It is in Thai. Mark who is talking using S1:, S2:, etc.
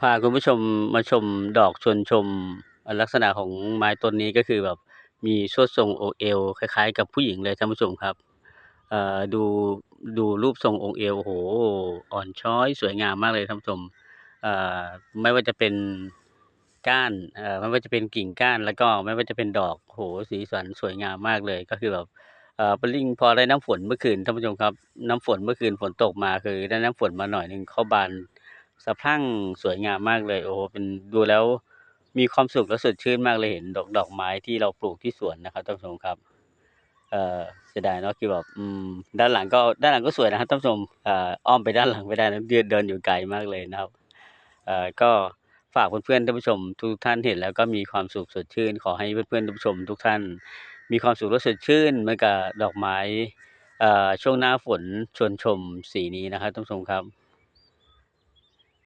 S1: พาคุณผู้ชมมาชมดอกชวนชม ลักษณะของไม้ต้นนี้ก็คือแบบมีสวดทรงองเอว คล้าย ๆ กับผู้หญิงเลยท่านผู้ชมครับดูดูรูปทรงองเอวโหอ่อนช้อยสวยงามมากเลยท่านผู้ชมไม่ว่าจะเป็นก้านไม่ว่าจะเป็นกิ่งก้านแล้วก็ไม่ว่าจะเป็นดอกโอ้โหสีสันสวยงามมากเลยก็คือแบบปริงพอได้น้ำฝนเมื่อคืนท่านผู้ชมครับ น้ำฝนเมื่อคืนฝนตกมาคือได้น้ำฝนมาหน่อยหนึ่งเข้าบาน สะพรั่งสวยงามมากเลย โอ้โหเป็นดูแล้วมีความสุขและสดชื่นมากเลยเห็นดอกดอกไม้ที่เราปลูกที่สวนนะครับท่านผู้ชมครับ เอ่อเสียดายเนาะคือแบบอืมด้านหลังก็ด้านหลังก็สวยนะครับท่านผู้ชมเอ่ออ้อมไปด้านหลังไม่ได้นะเดินเดินอยู่ไกลมากเลยนะครับเอ่อก็ฝากเพื่อนๆท่านผู้ชม ทุกท่านเห็นแล้วก็มีความสุขสดชื่น ขอให้เพื่อนๆท่านผู้ชม ทุกท่าน มีความสุขและสดชื่นเหมือนกับดอกไม้เอ่อช่วงหน้าฝนชวนชมสีนี้นะครับท่านผู้ชมครับ